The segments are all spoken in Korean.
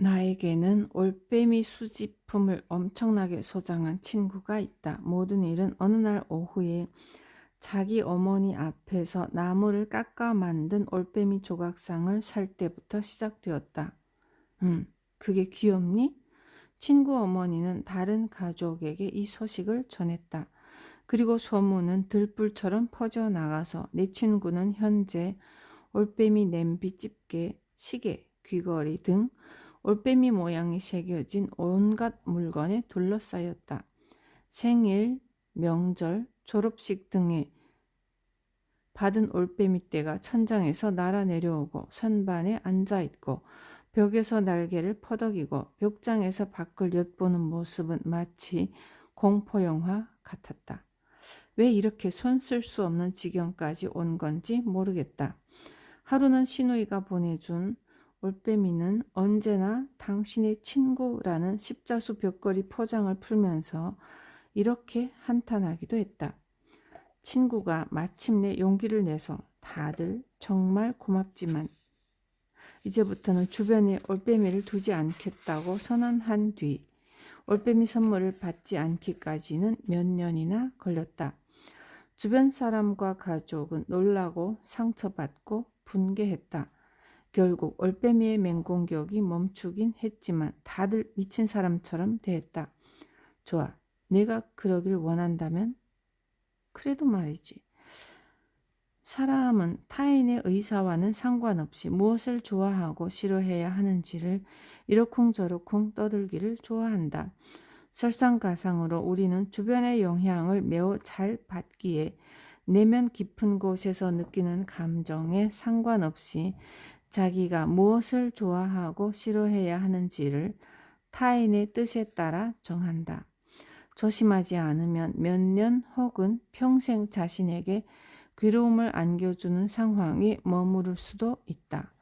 나에게는 올빼미 수집품을 엄청나게 소장한 친구가 있다. 모든 일은 어느 날 오후에 자기 어머니 앞에서 나무를 깎아 만든 올빼미 조각상을 살 때부터 시작되었다. 음, 그게 귀엽니? 친구 어머니는 다른 가족에게 이 소식을 전했다. 그리고 소문은 들불처럼 퍼져나가서 내 친구는 현재 올빼미 냄비 집게, 시계, 귀걸이 등 올빼미 모양이 새겨진 온갖 물건에 둘러싸였다. 생일, 명절, 졸업식 등에 받은 올빼미 떼가 천장에서 날아 내려오고 선반에 앉아 있고 벽에서 날개를 퍼덕이고 벽장에서 밖을 엿보는 모습은 마치 공포 영화 같았다. 왜 이렇게 손 쓸 수 없는 지경까지 온 건지 모르겠다. 하루는 신우이가 보내준 올빼미는 언제나 당신의 친구라는 십자수 벽걸이 포장을 풀면서 이렇게 한탄하기도 했다. 친구가 마침내 용기를 내서 다들 정말 고맙지만 이제부터는 주변에 올빼미를 두지 않겠다고 선언한 뒤 올빼미 선물을 받지 않기까지는 몇 년이나 걸렸다. 주변 사람과 가족은 놀라고 상처받고 분개했다. 결국 올빼미의 맹공격이 멈추긴 했지만 다들 미친 사람처럼 대했다. 좋아. 내가 그러길 원한다면? 그래도 말이지. 사람은 타인의 의사와는 상관없이 무엇을 좋아하고 싫어해야 하는지를 이러쿵저러쿵 떠들기를 좋아한다. 설상가상으로 우리는 주변의 영향을 매우 잘 받기에 내면 깊은 곳에서 느끼는 감정에 상관없이 자기가 무엇을 좋아하고 싫어해야 하는지를 타인의 뜻에 따라 정한다. 조심하지 않으면 몇 년 혹은 평생 자신에게 괴로움을 안겨주는 상황에 머무를 수도 있다.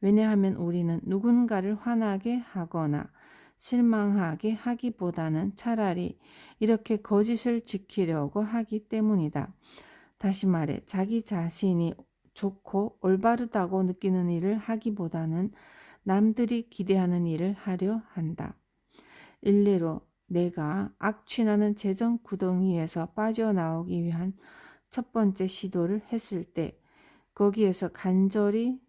왜냐하면 우리는 누군가를 화나게 하거나 실망하게 하기보다는 차라리 이렇게 거짓을 지키려고 하기 때문이다. 다시 말해, 자기 자신이 좋고 올바르다고 느끼는 일을 하기보다는 남들이 기대하는 일을 하려 한다. 일례로 내가 악취나는 재정 구덩이에서 빠져나오기 위한 첫 번째 시도를 했을 때 거기에서 간절히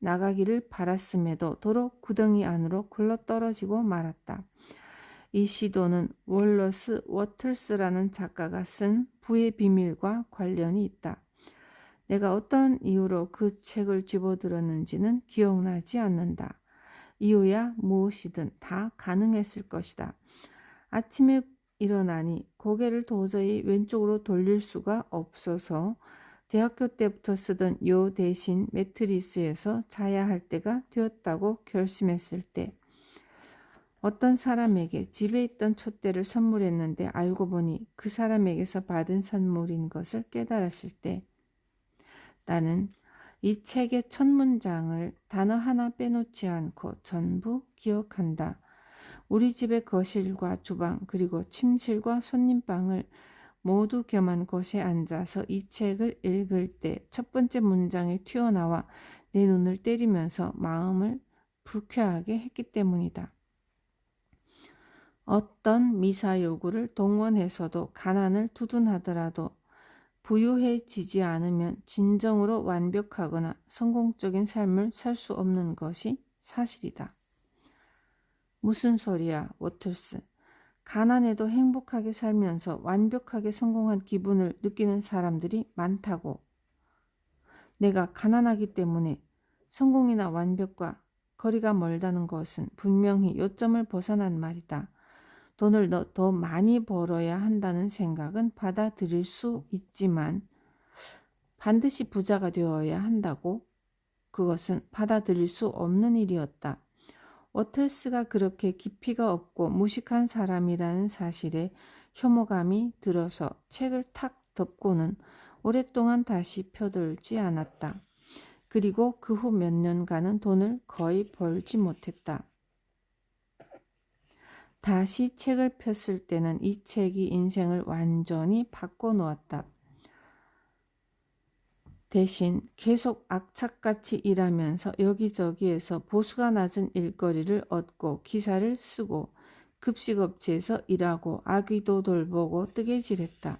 나가기를 바랐음에도 도로 구덩이 안으로 굴러떨어지고 말았다. 이 시도는 월러스 워틀스라는 작가가 쓴 부의 비밀과 관련이 있다. 내가 어떤 이유로 그 책을 집어들었는지는 기억나지 않는다. 이유야 무엇이든 다 가능했을 것이다. 아침에 일어나니 고개를 도저히 왼쪽으로 돌릴 수가 없어서 대학교 때부터 쓰던 요 대신 매트리스에서 자야 할 때가 되었다고 결심했을 때 어떤 사람에게 집에 있던 촛대를 선물했는데 알고 보니 그 사람에게서 받은 선물인 것을 깨달았을 때 나는 이 책의 첫 문장을 단어 하나 빼놓지 않고 전부 기억한다. 우리 집의 거실과 주방 그리고 침실과 손님방을 모두 겸한 곳에 앉아서 이 책을 읽을 때 첫 번째 문장이 튀어나와 내 눈을 때리면서 마음을 불쾌하게 했기 때문이다. 어떤 미사 요구를 동원해서도 가난을 두둔하더라도 부유해지지 않으면 진정으로 완벽하거나 성공적인 삶을 살 수 없는 것이 사실이다. 무슨 소리야, 워틀스. 가난해도 행복하게 살면서 완벽하게 성공한 기분을 느끼는 사람들이 많다고. 내가 가난하기 때문에 성공이나 완벽과 거리가 멀다는 것은 분명히 요점을 벗어난 말이다. 돈을 더 많이 벌어야 한다는 생각은 받아들일 수 있지만 반드시 부자가 되어야 한다고 그것은 받아들일 수 없는 일이었다. 워털스가 그렇게 깊이가 없고 무식한 사람이라는 사실에 혐오감이 들어서 책을 탁 덮고는 오랫동안 다시 펴들지 않았다. 그리고 그 후 몇 년간은 돈을 거의 벌지 못했다. 다시 책을 폈을 때는 이 책이 인생을 완전히 바꿔놓았다. 대신 계속 악착같이 일하면서 여기저기에서 보수가 낮은 일거리를 얻고 기사를 쓰고 급식업체에서 일하고 아기도 돌보고 뜨개질했다.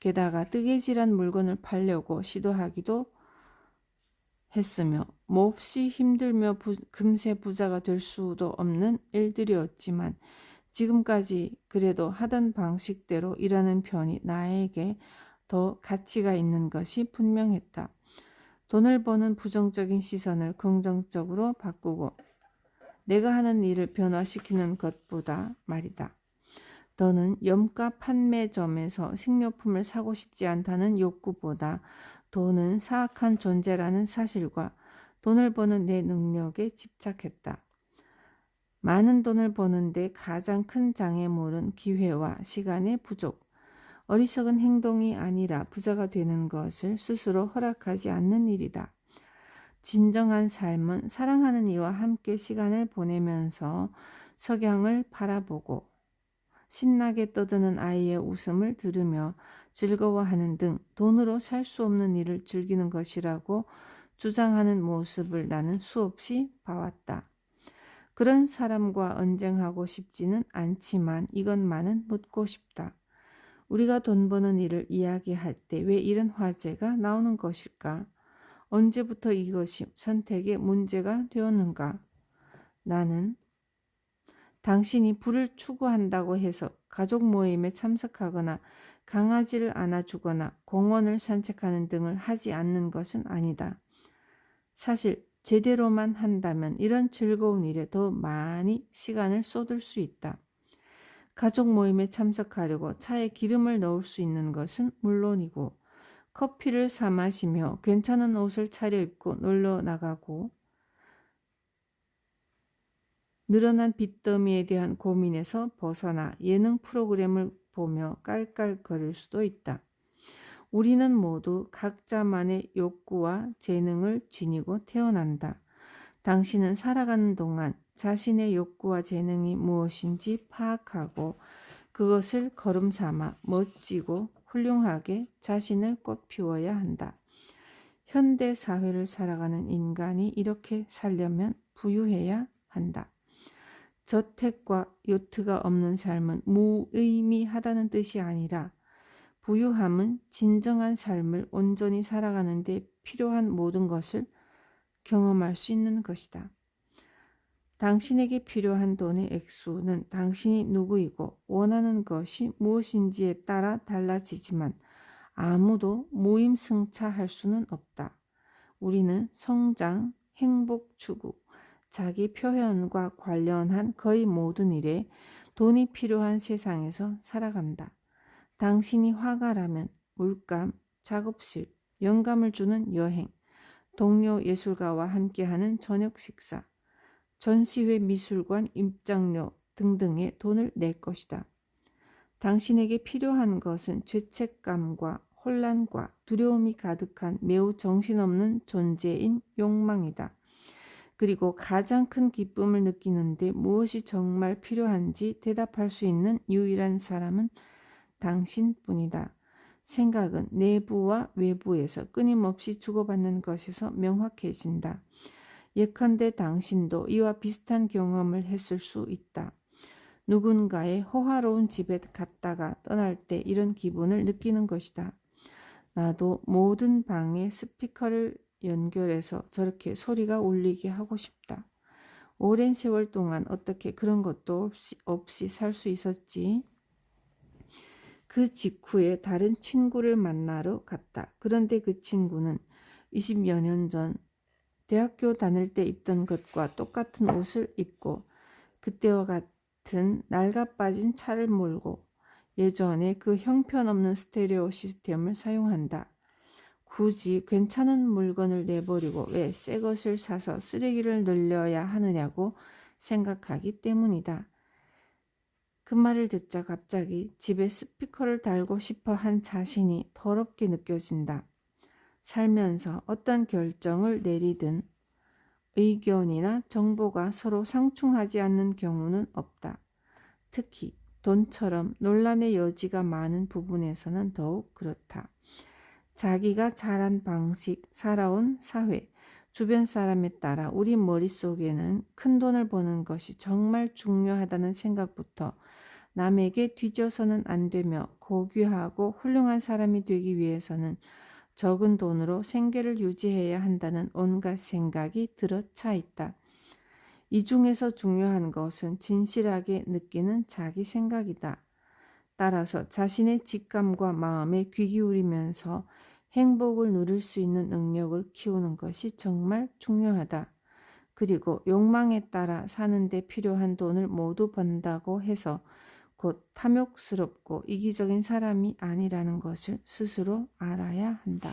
게다가 뜨개질한 물건을 팔려고 시도하기도 했으며 몹시 힘들며 부, 금세 부자가 될 수도 없는 일들이었지만 지금까지 그래도 하던 방식대로 일하는 편이 나에게 더 가치가 있는 것이 분명했다. 돈을 버는 부정적인 시선을 긍정적으로 바꾸고 내가 하는 일을 변화시키는 것보다 말이다. 너는 염가 판매점에서 식료품을 사고 싶지 않다는 욕구보다 돈은 사악한 존재라는 사실과 돈을 버는 내 능력에 집착했다. 많은 돈을 버는데 가장 큰 장애물은 기회와 시간의 부족. 어리석은 행동이 아니라 부자가 되는 것을 스스로 허락하지 않는 일이다. 진정한 삶은 사랑하는 이와 함께 시간을 보내면서 석양을 바라보고 신나게 떠드는 아이의 웃음을 들으며 즐거워하는 등 돈으로 살 수 없는 일을 즐기는 것이라고 주장하는 모습을 나는 수없이 봐왔다. 그런 사람과 언쟁하고 싶지는 않지만 이것만은 묻고 싶다. 우리가 돈 버는 일을 이야기할 때 왜 이런 화제가 나오는 것일까? 언제부터 이것이 선택의 문제가 되었는가? 나는 당신이 부를 추구한다고 해서 가족 모임에 참석하거나 강아지를 안아주거나 공원을 산책하는 등을 하지 않는 것은 아니다. 사실 제대로만 한다면 이런 즐거운 일에 더 많이 시간을 쏟을 수 있다. 가족 모임에 참석하려고 차에 기름을 넣을 수 있는 것은 물론이고 커피를 사 마시며 괜찮은 옷을 차려입고 놀러 나가고 늘어난 빚더미에 대한 고민에서 벗어나 예능 프로그램을 보며 깔깔거릴 수도 있다. 우리는 모두 각자만의 욕구와 재능을 지니고 태어난다. 당신은 살아가는 동안 자신의 욕구와 재능이 무엇인지 파악하고 그것을 걸음 삼아 멋지고 훌륭하게 자신을 꽃피워야 한다. 현대 사회를 살아가는 인간이 이렇게 살려면 부유해야 한다. 저택과 요트가 없는 삶은 무의미하다는 뜻이 아니라 부유함은 진정한 삶을 온전히 살아가는 데 필요한 모든 것을 경험할 수 있는 것이다. 당신에게 필요한 돈의 액수는 당신이 누구이고 원하는 것이 무엇인지에 따라 달라지지만 아무도 무임승차할 수는 없다. 우리는 성장, 행복 추구, 자기 표현과 관련한 거의 모든 일에 돈이 필요한 세상에서 살아간다. 당신이 화가라면 물감, 작업실, 영감을 주는 여행, 동료 예술가와 함께하는 저녁 식사, 전시회 미술관 입장료 등등의 돈을 낼 것이다. 당신에게 필요한 것은 죄책감과 혼란과 두려움이 가득한 매우 정신없는 존재인 욕망이다. 그리고 가장 큰 기쁨을 느끼는데 무엇이 정말 필요한지 대답할 수 있는 유일한 사람은 당신뿐이다. 생각은 내부와 외부에서 끊임없이 주고받는 것에서 명확해진다. 예컨대 당신도 이와 비슷한 경험을 했을 수 있다. 누군가의 호화로운 집에 갔다가 떠날 때 이런 기분을 느끼는 것이다. 나도 모든 방에 스피커를 연결해서 저렇게 소리가 울리게 하고 싶다. 오랜 세월 동안 어떻게 그런 것도 없이, 없이 살 수 있었지? 그 직후에 다른 친구를 만나러 갔다. 그런데 그 친구는 20여 년 전 대학교 다닐 때 입던 것과 똑같은 옷을 입고 그때와 같은 낡아 빠진 차를 몰고 예전에 그 형편없는 스테레오 시스템을 사용한다. 굳이 괜찮은 물건을 내버리고 왜 새 것을 사서 쓰레기를 늘려야 하느냐고 생각하기 때문이다. 그 말을 듣자 갑자기 집에 스피커를 달고 싶어 한 자신이 더럽게 느껴진다. 살면서 어떤 결정을 내리든 의견이나 정보가 서로 상충하지 않는 경우는 없다. 특히 돈처럼 논란의 여지가 많은 부분에서는 더욱 그렇다. 자기가 자란 방식, 살아온 사회, 주변 사람에 따라 우리 머릿속에는 큰 돈을 버는 것이 정말 중요하다는 생각부터 남에게 뒤져서는 안 되며 고귀하고 훌륭한 사람이 되기 위해서는 적은 돈으로 생계를 유지해야 한다는 온갖 생각이 들어차 있다. 이 중에서 중요한 것은 진실하게 느끼는 자기 생각이다. 따라서 자신의 직감과 마음에 귀 기울이면서 행복을 누릴 수 있는 능력을 키우는 것이 정말 중요하다. 그리고 욕망에 따라 사는데 필요한 돈을 모두 번다고 해서 곧 탐욕스럽고 이기적인 사람이 아니라는 것을 스스로 알아야 한다.